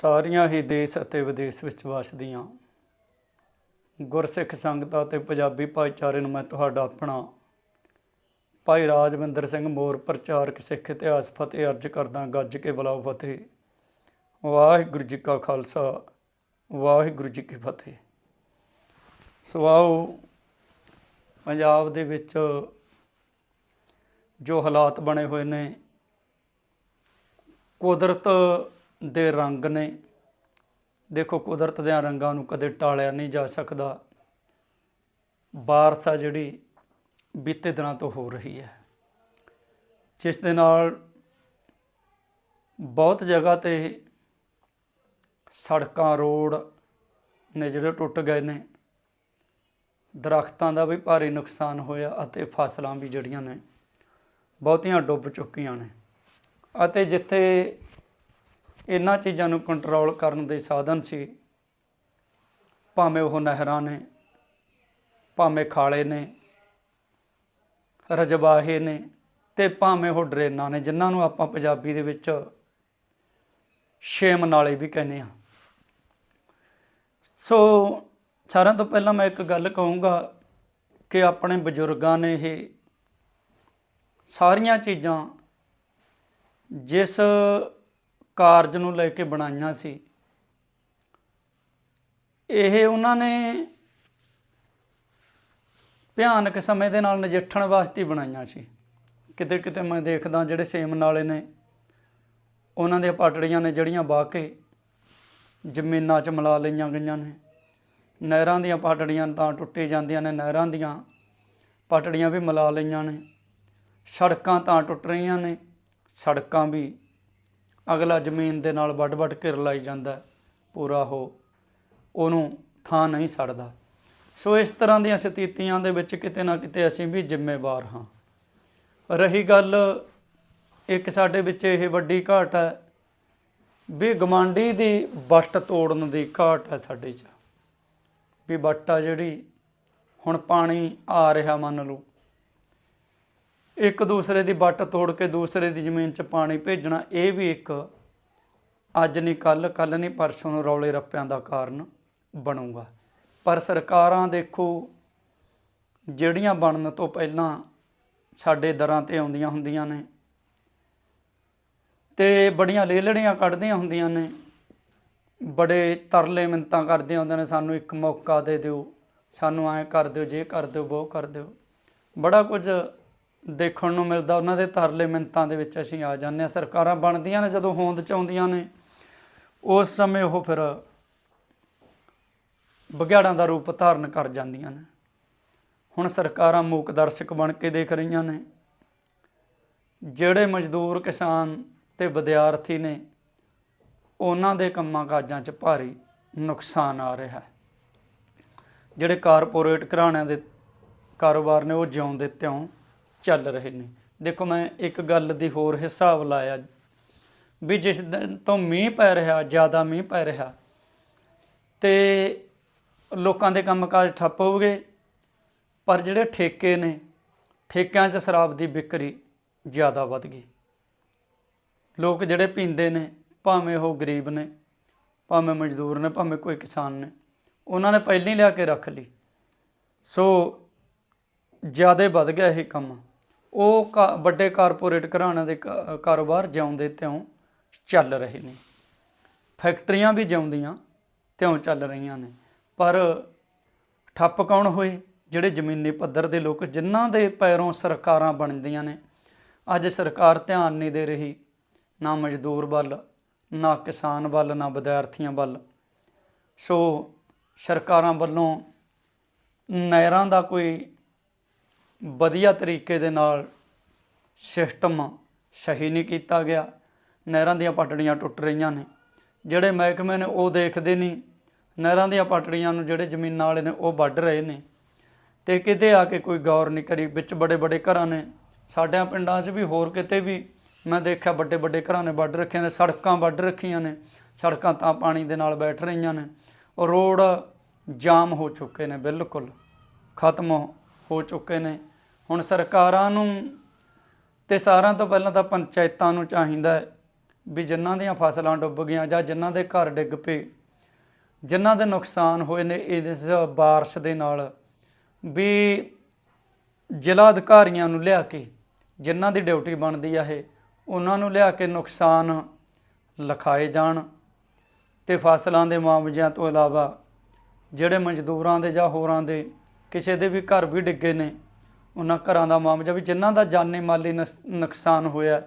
ਸਾਰੀਆਂ ਹੀ ਦੇਸ਼ ਅਤੇ ਵਿਦੇਸ਼ ਵਿੱਚ ਵਸਦੀਆਂ। ਗੁਰਸਿੱਖ ਸੰਗਤਾਂ ਤੇ ਪੰਜਾਬੀ ਭਾਈਚਾਰੇ ਨੂੰ ਮੈਂ ਤੁਹਾਡਾ ਆਪਣਾ ਭਾਈ ਰਾਜਵਿੰਦਰ ਸਿੰਘ ਮੋਰ, ਪ੍ਰਚਾਰਕ ਸਿੱਖ ਇਤਿਹਾਸ ਫਤਿਹ ਅਰਜ ਕਰਦਾ ਗੱਜ ਕੇ ਬੁਲਾਓ ਫਤਿਹ। ਵਾਹਿਗੁਰੂ ਜੀ ਕਾ ਖਾਲਸਾ, ਵਾਹਿਗੁਰੂ ਜੀ ਕੀ ਫਤਿਹ। ਸੋ ਆਓ, ਪੰਜਾਬ ਦੇ ਵਿੱਚ ਜੋ ਹਾਲਾਤ ਬਣੇ ਹੋਏ ਨੇ, ਕੁਦਰਤ ਦੇ ਰੰਗ ਨੇ। ਦੇਖੋ, ਕੁਦਰਤ ਦੇ ਰੰਗਾਂ ਨੂੰ ਕਦੇ ਟਾਲਿਆ ਨਹੀਂ ਜਾ ਸਕਦਾ। ਬਾਰਿਸ਼ ਆ ਜਿਹੜੀ, ਬੀਤੇ ਦਿਨਾਂ ਤੋਂ ਹੋ ਰਹੀ ਹੈ। ਜਿਸ ਦੇ ਨਾਲ ਬਹੁਤ ਜਗ੍ਹਾ ਤੇ ਸੜਕਾਂ, ਰੋਡ ਨੇ ਜਿਹੜੇ ਟੁੱਟ ਗਏ ਨੇ। ਦਰਖਤਾਂ ਦਾ ਵੀ ਭਾਰੀ ਨੁਕਸਾਨ ਹੋਇਆ ਅਤੇ ਫਸਲਾਂ ਵੀ ਜਿਹੜੀਆਂ ਨੇ, ਬਹੁਤੀਆਂ ਡੁੱਬ ਚੁੱਕੀਆਂ ਨੇ। ਅਤੇ ਜਿੱਥੇ ਇਹਨਾਂ ਚੀਜ਼ਾਂ ਨੂੰ ਕੰਟਰੋਲ ਕਰਨ ਦੇ ਸਾਧਨ ਸੀ। ਭਾਵੇਂ ਉਹ ਨਹਿਰਾਂ ਨੇ, ਭਾਵੇਂ ਖਾਲੇ ਨੇ ਰਜਬਾਹੇ ਨੇ ਤੇ ਭਾਵੇਂ ਉਹ ਡਰੇਨਾਂ ਨੇ, ਜਿਨ੍ਹਾਂ ਨੂੰ ਆਪਾਂ ਪੰਜਾਬੀ ਦੇ ਵਿੱਚ ਛੇਮ ਨਾਲੇ ਵੀ ਕਹਿੰਦੇ ਆ ਸੋ ਸਾਰਿਆਂ ਤੋਂ ਪਹਿਲਾਂ ਮੈਂ ਇੱਕ ਗੱਲ ਕਹੂੰਗਾ ਕਿ ਆਪਣੇ ਬਜ਼ੁਰਗਾਂ ਨੇ ਇਹ ਸਾਰੀਆਂ ਚੀਜ਼ਾਂ ਜਿਸ ਕਾਰਜ ਨੂੰ ਲੈ ਕੇ ਬਣਾਈਆਂ ਸੀ। ਇਹ ਉਹਨਾਂ ਨੇ ਭਿਆਨਕ ਸਮੇਂ ਦੇ ਨਾਲ ਨਜਿੱਠਣ ਵਾਸਤੇ ਬਣਾਈਆਂ ਸੀ। ਕਿਤੇ ਕਿਤੇ ਮੈਂ ਦੇਖਦਾ ਜਿਹੜੇ ਸੇਮ ਨਾਲੇ ਨੇ, ਉਹਨਾਂ ਦੀਆਂ ਪਾਟੜੀਆਂ ਨੇ ਜਿਹੜੀਆਂ ਵਾਹ ਕੇ ਜ਼ਮੀਨਾਂ 'ਚ ਮਿਲਾ ਲਈਆਂ ਗਈਆਂ ਨੇ। ਨਹਿਰਾਂ ਦੀਆਂ ਪਾਟੜੀਆਂ ਤਾਂ ਟੁੱਟੀ ਜਾਂਦੀਆਂ ਨੇ, ਨਹਿਰਾਂ ਦੀਆਂ ਪਾਟੜੀਆਂ ਵੀ ਮਿਲਾ ਲਈਆਂ ਨੇ। ਸੜਕਾਂ ਤਾਂ ਟੁੱਟ ਰਹੀਆਂ ਨੇ, ਸੜਕਾਂ ਵੀ ਅਗਲਾ ਜ਼ਮੀਨ ਦੇ ਨਾਲ ਵੱਡ-ਵੱਡ ਘਿਰ ਲਾਈ ਜਾਂਦਾ ਪੂਰਾ ਉਹ ਉਹਨੂੰ ਥਾਂ ਨਹੀਂ ਛੱਡਦਾ ਸੋ ਇਸ ਤਰ੍ਹਾਂ ਦੀਆਂ ਸਥਿਤੀਆਂ ਦੇ ਵਿੱਚ ਕਿਤੇ ਨਾ ਕਿਤੇ ਅਸੀਂ ਵੀ ਜ਼ਿੰਮੇਵਾਰ ਹਾਂ। ਰਹੀ ਗੱਲ, ਇੱਕ ਸਾਡੇ ਵਿੱਚ ਇਹ ਵੱਡੀ ਘਾਟ ਹੈ, ਵੀ ਗਮਾਂਡੀ ਦੀ ਵੱਟ ਤੋੜਨ ਦੀ ਘਾਟ ਹੈ ਸਾਡੇ 'ਚ। ਵੀ ਵੱਟ ਆ ਜਿਹੜੀ ਹੁਣ ਪਾਣੀ ਆ ਰਿਹਾ ਮੰਨ ਲਓ। ਇੱਕ ਦੂਸਰੇ ਦੀ ਵੱਟ ਤੋੜ ਕੇ ਦੂਸਰੇ ਦੀ ਜ਼ਮੀਨ 'ਚ ਪਾਣੀ ਭੇਜਣਾ, ਇਹ ਵੀ ਇੱਕ ਅੱਜ ਨਹੀਂ ਕੱਲ ਕੱਲ ਨਹੀਂ, ਪਰਸੋਂ ਨੂੰ ਰੌਲੇ ਰੱਪਿਆਂ ਦਾ ਕਾਰਨ ਬਣੂਗਾ। ਪਰ ਸਰਕਾਰਾਂ ਦੇਖੋ, ਜਿਹੜੀਆਂ ਬਣਨ ਤੋਂ ਪਹਿਲਾਂ ਸਾਡੇ ਦਰਾਂ ਤੇ ਆਉਂਦੀਆਂ ਹੁੰਦੀਆਂ ਨੇ ਤੇ ਬੜੀਆਂ ਲੇਲੜੀਆਂ ਕੱਢਦੀਆਂ ਹੁੰਦੀਆਂ ਨੇ, ਬੜੇ ਤਰਲੇ ਮਿੰਤਾਂ ਕਰਦੀਆਂ ਹੁੰਦੀਆਂ ਨੇ, ਸਾਨੂੰ ਇੱਕ ਮੌਕਾ ਦੇ ਦਿਓ, ਸਾਨੂੰ ਐਂ ਕਰ ਦਿਓ, ਜੇ ਕਰ ਦਿਓ ਉਹ ਕਰ ਦਿਓ। ਬੜਾ ਕੁਝ ਦੇਖਣ ਨੂੰ ਮਿਲਦਾ, ਉਹਨਾਂ ਦੇ ਤਰਲੇ ਮਿੰਤਾਂ ਦੇ ਵਿੱਚ ਅਸੀਂ ਆ ਜਾਂਦੇ ਹਾਂ। ਸਰਕਾਰਾਂ ਬਣਦੀਆਂ ਨੇ, ਜਦੋਂ ਹੋਂਦ ਚ ਆਉਂਦੀਆਂ ਨੇ, ਉਸ ਸਮੇਂ ਉਹ ਫਿਰ ਬਗਿਆੜਾਂ ਦਾ ਰੂਪ ਧਾਰਨ ਕਰ ਜਾਂਦੀਆਂ ਨੇ। ਹੁਣ ਸਰਕਾਰਾਂ ਮੂਕ ਦਰਸ਼ਕ ਬਣ ਕੇ ਦੇਖ ਰਹੀਆਂ ਨੇ। ਜਿਹੜੇ ਮਜ਼ਦੂਰ ਕਿਸਾਨ ਤੇ ਵਿਦਿਆਰਥੀ ਨੇ, ਉਹਨਾਂ ਦੇ ਕੰਮਾਂ ਕਾਜਾਂ 'ਚ ਭਾਰੀ ਨੁਕਸਾਨ ਆ ਰਿਹਾ ਹੈ। ਜਿਹੜੇ ਕਾਰਪੋਰੇਟ ਘਰਾਣਿਆਂ ਦੇ ਕਾਰੋਬਾਰ ਨੇ, ਉਹ ਜਿਉਂਦੇ ਤਿਉਂ ਚੱਲ ਰਹੇ ਨੇ। ਦੇਖੋ ਮੈਂ ਇੱਕ ਗੱਲ ਦੀ ਹੋਰ ਹਿਸਾਬ ਲਾਇਆ। ਵੀ ਜਿਸ ਦਿਨ ਤੋਂ ਮੀਂਹ ਪੈ ਰਿਹਾ, ਜ਼ਿਆਦਾ ਮੀਂਹ ਪੈ ਰਿਹਾ, ਤੇ ਲੋਕਾਂ ਦੇ ਕੰਮਕਾਜ ਠੱਪ ਹੋ ਗਏ, ਪਰ ਜਿਹੜੇ ਠੇਕੇ ਨੇ, ਠੇਕਿਆਂ 'ਚ ਸ਼ਰਾਬ ਦੀ ਵਿਕਰੀ ਜ਼ਿਆਦਾ ਵੱਧ ਗਈ। ਲੋਕ ਜਿਹੜੇ ਪੀਂਦੇ ਨੇ, ਭਾਵੇਂ ਉਹ ਗਰੀਬ ਨੇ, ਭਾਵੇਂ ਮਜ਼ਦੂਰ ਨੇ, ਭਾਵੇਂ ਕੋਈ ਕਿਸਾਨ ਨੇ, ਉਹਨਾਂ ਨੇ ਪਹਿਲਾਂ ਹੀ ਲਿਆ ਕੇ ਰੱਖ ਲਈ। ਸੋ, ਜ਼ਿਆਦਾ ਵੱਧ ਗਿਆ ਇਹ ਕੰਮ। ਉਹ ਕਾ- ਵੱਡੇ ਕਾਰਪੋਰੇਟ ਘਰਾਣਿਆਂ ਦੇ ਕਾ- ਕਾਰੋਬਾਰ ਜਿਉਂਦੇ ਤਿਉਂ ਚੱਲ ਰਹੇ ਨੇ। ਫੈਕਟਰੀਆਂ ਵੀ ਜਿਉਂਦੀਆਂ ਤਿਉਂ ਚੱਲ ਰਹੀਆਂ ਨੇ। ਪਰ ਠੱਪ ਕੌਣ ਹੋਏ? ਜਿਹੜੇ ਜ਼ਮੀਨੀ ਪੱਧਰ ਦੇ ਲੋਕ ਜਿਨ੍ਹਾਂ ਦੇ ਪੈਰੋਂ ਸਰਕਾਰਾਂ ਬਣਦੀਆਂ ਨੇ। ਅੱਜ ਸਰਕਾਰ ਧਿਆਨ ਨਹੀਂ ਦੇ ਰਹੀ। ਨਾ ਮਜ਼ਦੂਰ ਵੱਲ, ਨਾ ਕਿਸਾਨ ਵੱਲ, ਨਾ ਵਿਦਿਆਰਥੀਆਂ ਵੱਲ। ਸੋ ਸਰਕਾਰਾਂ ਵੱਲੋਂ ਨਹਿਰਾਂ ਦਾ ਕੋਈ ਵਧੀਆ ਤਰੀਕੇ ਦੇ ਨਾਲ ਸਿਸਟਮ ਸਹੀ ਨਹੀਂ ਕੀਤਾ ਗਿਆ। ਨਹਿਰਾਂ ਦੀਆਂ ਪਟੜੀਆਂ ਟੁੱਟ ਰਹੀਆਂ ਨੇ। ਜਿਹੜੇ ਮਹਿਕਮੇ ਨੇ ਉਹ ਦੇਖਦੇ ਨਹੀਂ। ਨਹਿਰਾਂ ਦੀਆਂ ਪਟੜੀਆਂ ਨੂੰ ਜਿਹੜੇ ਜ਼ਮੀਨਾਂ ਵਾਲੇ ਨੇ ਉਹ ਵੱਢ ਰਹੇ ਨੇ। ਤੇ ਕਿਤੇ ਆ ਕੇ ਕੋਈ ਗੌਰ ਨਹੀਂ ਕਰੀ। ਵਿੱਚ ਬੜੇ ਬੜੇ ਘਰਾਂ ਨੇ। ਸਾਡਿਆਂ ਪਿੰਡਾਂ 'ਚ ਵੀ ਹੋਰ ਕਿਤੇ ਵੀ ਮੈਂ ਦੇਖਿਆ ਵੱਡੇ ਵੱਡੇ ਘਰਾਂ ਨੇ ਵੱਢ ਰੱਖੀਆਂ ਨੇ। ਸੜਕਾਂ ਵੱਢ ਰੱਖੀਆਂ ਨੇ। ਸੜਕਾਂ ਤਾਂ ਪਾਣੀ ਦੇ ਨਾਲ ਬੈਠ ਰਹੀਆਂ ਨੇ। ਉਹ ਰੋਡ ਜਾਮ ਹੋ ਚੁੱਕੇ ਨੇ ਬਿਲਕੁਲ। ਖਤਮ ਹੋ ਚੁੱਕੇ ਨੇ। ਹੁਣ ਸਰਕਾਰਾਂ ਨੂੰ ਤੇ ਸਾਰਿਆਂ ਤੋਂ ਪਹਿਲਾਂ ਤਾਂ ਪੰਚਾਇਤਾਂ ਨੂੰ ਚਾਹੀਦਾ ਹੈ ਵੀ ਜਿਨ੍ਹਾਂ ਦੀਆਂ ਫਸਲਾਂ ਡੁੱਬ ਗਈਆਂ ਜਾਂ ਜਿਨ੍ਹਾਂ ਦੇ ਘਰ ਡਿੱਗ ਪਏ, ਜਿਨ੍ਹਾਂ ਦੇ ਨੁਕਸਾਨ ਹੋਏ ਨੇ ਇਸ ਬਾਰਿਸ਼ ਦੇ ਨਾਲ, ਵੀ ਜ਼ਿਲ੍ਹਾ ਅਧਿਕਾਰੀਆਂ ਨੂੰ ਲਿਆ ਕੇ, ਜਿਨ੍ਹਾਂ ਦੀ ਡਿਊਟੀ ਬਣਦੀ ਆ ਇਹ, ਉਹਨਾਂ ਨੂੰ ਲਿਆ ਕੇ ਨੁਕਸਾਨ ਲਿਖਾਏ ਜਾਣ ਤੇ ਫਸਲਾਂ ਦੇ ਮੁਆਵਜ਼ਿਆਂ ਤੋਂ ਇਲਾਵਾ ਜਿਹੜੇ ਮਜ਼ਦੂਰਾਂ ਦੇ ਜਾਂ ਹੋਰਾਂ ਦੇ, ਕਿਸੇ ਦੇ ਵੀ ਘਰ ਵੀ ਡਿੱਗੇ ਨੇ ਉਹਨਾਂ ਘਰਾਂ ਦਾ ਮੁਆਵਜ਼ਾ ਵੀ ਜਿਨ੍ਹਾਂ ਦਾ ਜਾਨੀ ਮਾਲੀ ਨੁਕਸਾਨ ਹੋਇਆ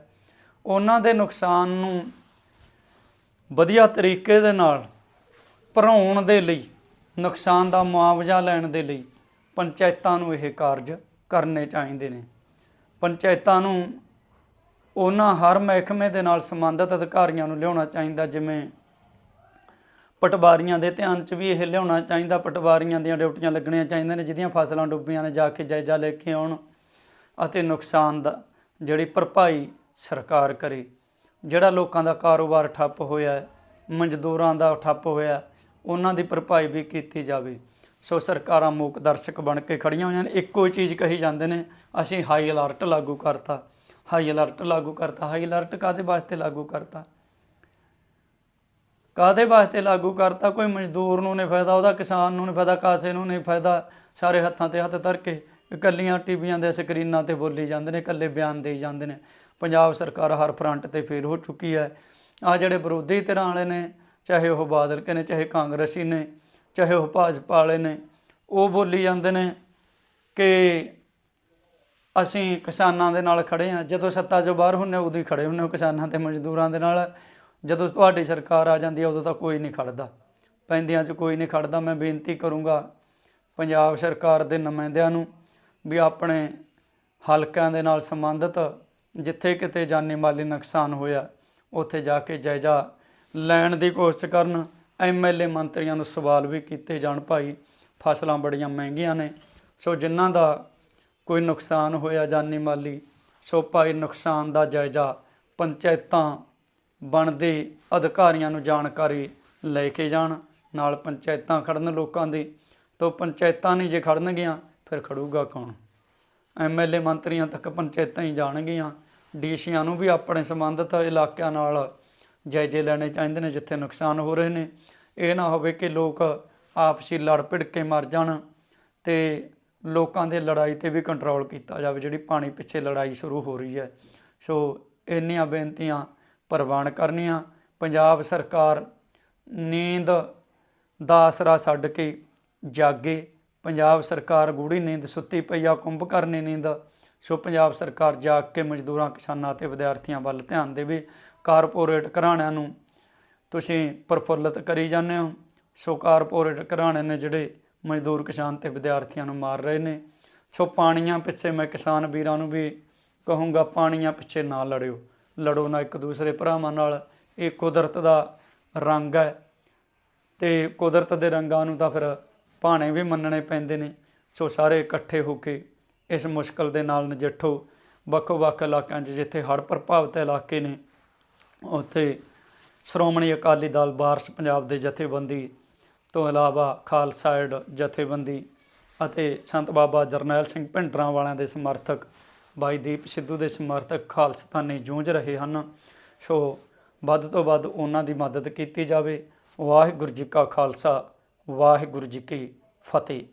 ਉਹਨਾਂ ਦੇ ਨੁਕਸਾਨ ਨੂੰ ਵਧੀਆ ਤਰੀਕੇ ਦੇ ਨਾਲ ਭਰਾਉਣ ਦੇ ਲਈ, ਨੁਕਸਾਨ ਦਾ ਮੁਆਵਜ਼ਾ ਲੈਣ ਦੇ ਲਈ ਪੰਚਾਇਤਾਂ ਨੂੰ ਇਹ ਕਾਰਜ ਕਰਨੇ ਚਾਹੀਦੇ ਨੇ। ਪੰਚਾਇਤਾਂ ਨੂੰ ਉਹਨਾਂ ਹਰ ਮਹਿਕਮੇ ਦੇ ਨਾਲ ਸੰਬੰਧਿਤ ਅਧਿਕਾਰੀਆਂ ਨੂੰ ਲਿਆਉਣਾ ਚਾਹੀਦਾ, ਜਿਵੇਂ ਪਟਵਾਰੀਆਂ ਦੇ ਧਿਆਨ 'ਚ ਵੀ ਇਹ ਲਿਆਉਣਾ ਚਾਹੀਦਾ, ਪਟਵਾਰੀਆਂ ਦੀਆਂ ਡਿਊਟੀਆਂ ਲੱਗਣੀਆਂ ਚਾਹੀਦੀਆਂ ਨੇ, ਜਿਹਦੀਆਂ ਫਸਲਾਂ ਡੁੱਬੀਆਂ ਨੇ, ਜਾ ਕੇ ਜਾਇਜ਼ਾ ਲੈ ਕੇ ਆਉਣ ਅਤੇ ਨੁਕਸਾਨ ਦਾ ਜਿਹੜੀ ਭਰਪਾਈ ਸਰਕਾਰ ਕਰੇ। ਜਿਹੜਾ ਲੋਕਾਂ ਦਾ ਕਾਰੋਬਾਰ ਠੱਪ ਹੋਇਆ ਮਜ਼ਦੂਰਾਂ ਦਾ ਠੱਪ ਹੋਇਆ, ਉਹਨਾਂ ਦੀ ਭਰਪਾਈ ਵੀ ਕੀਤੀ ਜਾਵੇ। ਸੋ ਸਰਕਾਰਾਂ ਮੂਕ ਦਰਸ਼ਕ ਬਣ ਕੇ ਖੜੀਆਂ ਹੋਈਆਂ ਨੇ। ਇੱਕੋ ਹੀ ਚੀਜ਼ ਕਹੀ ਜਾਂਦੇ ਨੇ, ਅਸੀਂ ਹਾਈ ਅਲਰਟ ਲਾਗੂ ਕਰਤਾ। ਹਾਈ ਅਲਰਟ ਲਾਗੂ ਕਰਤਾ। ਹਾਈ ਅਲਰਟ ਕਾਦੇ ਵਾਸਤੇ ਲਾਗੂ ਕਰਤਾ? ਕਾਦੇ ਵਾਸਤੇ ਲਾਗੂ ਕਰਤਾ? ਕੋਈ ਮਜ਼ਦੂਰ ਨੂੰ ਨਹੀਂ ਫਾਇਦਾ, ਉਹਦਾ ਕਿਸਾਨ ਨੂੰ ਨਹੀਂ ਫਾਇਦਾ, ਕਾਸੇ ਨੂੰ ਨਹੀਂ ਫਾਇਦਾ। ਸਾਰੇ ਹੱਥਾਂ ਤੇ ਹੱਥ ਧਰ ਕੇ ਇਕੱਲੀਆਂ ਟੀਵੀਆਂ ਦੇ ਸਕਰੀਨਾਂ ਤੇ ਬੋਲੀ ਜਾਂਦੇ ਨੇ, ਇਕੱਲੇ ਬਿਆਨ ਦੇਈ ਜਾਂਦੇ ਨੇ। ਪੰਜਾਬ ਸਰਕਾਰ ਹਰ ਫਰੰਟ ਤੇ ਫੇਲ ਹੋ ਚੁੱਕੀ ਹੈ। ਆ ਜਿਹੜੇ ਵਿਰੋਧੀ ਧਿਰਾਂ ਵਾਲੇ ਨੇ, ਚਾਹੇ ਉਹ ਬਾਦਲ ਕੇ ਨੇ, ਚਾਹੇ ਕਾਂਗਰਸੀ ਨੇ, ਚਾਹੇ ਉਹ ਭਾਜਪਾ ਵਾਲੇ ਨੇ, ਉਹ ਬੋਲੀ ਜਾਂਦੇ ਨੇ ਕਿ ਅਸੀਂ ਕਿਸਾਨਾਂ ਦੇ ਨਾਲ ਖੜੇ ਹਾਂ। ਜਦੋਂ ਸੱਤਾ 'ਚੋਂ ਬਾਹਰ ਹੁੰਨੇ ਉਦੋਂ ਹੀ ਖੜੇ ਹੁੰਨੇ ਹੋ ਕਿਸਾਨਾਂ ਤੇ ਮਜ਼ਦੂਰਾਂ ਦੇ ਨਾਲ। ਜਦੋਂ ਤੁਹਾਡੀ ਸਰਕਾਰ ਆ ਜਾਂਦੀ ਹੈ, ਉਦੋਂ ਤਾਂ ਕੋਈ ਨਹੀਂ ਖੜਦਾ। ਪੈਂਦਿਆਂ 'ਚ ਕੋਈ ਨਹੀਂ ਖੜਦਾ। ਮੈਂ ਬੇਨਤੀ ਕਰੂੰਗਾ ਪੰਜਾਬ ਸਰਕਾਰ ਦੇ ਨੁਮਾਇੰਦਿਆਂ ਨੂੰ ਵੀ ਆਪਣੇ ਹਲਕਿਆਂ ਦੇ ਨਾਲ ਸੰਬੰਧਿਤ ਜਿੱਥੇ ਕਿਤੇ ਜਾਨੀ ਮਾਲੀ ਨੁਕਸਾਨ ਹੋਇਆ, ਉੱਥੇ ਜਾ ਕੇ ਜਾਇਜ਼ਾ ਲੈਣ ਦੀ ਕੋਸ਼ਿਸ਼ ਕਰਨ। ਐਮਐਲਏ ਮੰਤਰੀਆਂ ਨੂੰ ਸਵਾਲ ਵੀ ਕੀਤੇ ਜਾਣ, ਭਾਈ, ਫਸਲਾਂ ਬੜੀਆਂ ਮਹਿੰਗੀਆਂ ਨੇ, ਸੋ ਜਿਨ੍ਹਾਂ ਦਾ ਕੋਈ ਨੁਕਸਾਨ ਹੋਇਆ ਜਾਨੀ ਮਾਲੀ, ਸੋ ਭਾਈ, ਨੁਕਸਾਨ ਦਾ ਜਾਇਜ਼ਾ ਪੰਚਾਇਤਾਂ ਬਣਦੇ ਅਧਿਕਾਰੀਆਂ ਨੂੰ ਜਾਣਕਾਰੀ ਲੈ ਕੇ ਜਾਣ, ਨਾਲ ਪੰਚਾਇਤਾਂ ਖੜਨ ਲੋਕਾਂ ਦੀ, ਤੋਂ ਪੰਚਾਇਤਾਂ ਨਹੀਂ ਜੇ ਖੜਨਗੀਆਂ ਫਿਰ ਖੜੂਗਾ ਕੌਣ? ਐਮਐਲਏ ਮੰਤਰੀਆਂ ਤੱਕ ਪੰਚਾਇਤਾਂ ਹੀ ਜਾਣਗੀਆਂ, ਡੀਸੀਆਂ ਨੂੰ ਵੀ ਆਪਣੇ ਸੰਬੰਧਿਤ ਇਲਾਕਿਆਂ ਨਾਲ ਜਾਇਜ਼ੇ ਲੈਣੇ ਚਾਹੀਦੇ ਨੇ, ਜਿੱਥੇ ਨੁਕਸਾਨ ਹੋ ਰਹੇ ਨੇ। ਇਹ ਨਾ ਹੋਵੇ ਕਿ ਲੋਕ ਆਪਸੀ ਲੜ ਭਿੜ ਕੇ ਮਰ ਜਾਣ ਤੇ ਲੋਕਾਂ ਦੇ ਲੜਾਈ ਤੇ ਵੀ ਕੰਟਰੋਲ ਕੀਤਾ ਜਾਵੇ, ਜਿਹੜੀ ਪਾਣੀ ਪਿੱਛੇ ਲੜਾਈ ਸ਼ੁਰੂ ਹੋ ਰਹੀ ਹੈ। ਸੋ ਇੰਨੀਆਂ ਬੇਨਤੀਆਂ ਪ੍ਰਵਾਨ ਕਰਨੀਆਂ ਪੰਜਾਬ ਸਰਕਾਰ ਨੀਂਦ ਦਾ ਆਸਰਾ ਛੱਡ ਕੇ ਜਾਗੇ। ਪੰਜਾਬ ਸਰਕਾਰ ਗੂੜੀ ਨੀਂਦ ਸੁੱਤੀ ਪਈ ਆ, ਕੁੰਭ ਕਰਨੀ ਨੀਂਦ। ਸੋ ਪੰਜਾਬ ਸਰਕਾਰ ਜਾਗ ਕੇ ਮਜ਼ਦੂਰਾਂ, ਕਿਸਾਨਾਂ ਅਤੇ ਵਿਦਿਆਰਥੀਆਂ ਵੱਲ ਧਿਆਨ ਦੇਵੇ। ਕਾਰਪੋਰੇਟ ਘਰਾਣਿਆਂ ਨੂੰ ਤੁਸੀਂ ਪ੍ਰਫੁੱਲਤ ਕਰੀ ਜਾਂਦੇ ਹੋ। ਸੋ ਕਾਰਪੋਰੇਟ ਘਰਾਣੇ ਨੇ ਜਿਹੜੇ ਮਜ਼ਦੂਰ, ਕਿਸਾਨ ਤੇ ਵਿਦਿਆਰਥੀਆਂ ਨੂੰ ਮਾਰ ਰਹੇ ਨੇ। ਸੋ ਪਾਣੀਆਂ ਪਿੱਛੇ ਮੈਂ ਕਿਸਾਨ ਵੀਰਾਂ ਨੂੰ ਵੀ ਕਹੂੰਗਾ, ਪਾਣੀਆਂ ਪਿੱਛੇ ਨਾ ਲੜਿਓ। ਲੜੋ ਨਾ ਇੱਕ ਦੂਸਰੇ ਭਰਾਵਾਂ ਨਾਲ। ਇਹ ਕੁਦਰਤ ਦਾ ਰੰਗ ਹੈ। ਤੇ ਕੁਦਰਤ ਦੇ ਰੰਗਾਂ ਨੂੰ ਤਾਂ ਫਿਰ ਭਾਣੇ ਵੀ ਮੰਨਣੇ ਪੈਂਦੇ ਨੇ। ਸੋ ਸਾਰੇ ਇਕੱਠੇ ਹੋ ਕੇ ਇਸ ਮੁਸ਼ਕਲ ਦੇ ਨਾਲ ਨਜਿੱਠੋ। ਵੱਖੋ-ਵੱਖ ਇਲਾਕਿਆਂ 'ਚ ਜਿੱਥੇ ਹੜ੍ਹ ਪ੍ਰਭਾਵਿਤ ਇਲਾਕੇ ਨੇ, ਉੱਥੇ ਸ਼੍ਰੋਮਣੀ ਅਕਾਲੀ ਦਲ ਬਾਰਸ਼ ਪੰਜਾਬ ਦੇ ਜਥੇਬੰਦੀ ਤੋਂ ਇਲਾਵਾ ਖਾਲਸਾ ਏਡ ਜਥੇਬੰਦੀ ਅਤੇ ਸੰਤ ਬਾਬਾ ਜਰਨੈਲ ਸਿੰਘ ਭਿੰਡਰਾਂ ਵਾਲਿਆਂ ਦੇ ਸਮਰਥਕ ਬਾਈ ਦੀਪ ਸਿੱਧੂ ਦੇ ਸਮਰਥਕ ਖਾਲਸਤਾਨੀ ਜੂਝ ਰਹੇ ਹਨ। ਸੋ ਵੱਧ ਤੋਂ ਵੱਧ ਉਹਨਾਂ ਦੀ ਮਦਦ ਕੀਤੀ ਜਾਵੇ। ਵਾਹਿਗੁਰੂ ਜੀ ਕਾ ਖਾਲਸਾ, ਵਾਹਿਗੁਰੂ ਜੀ ਕੀ ਫਤਿਹ।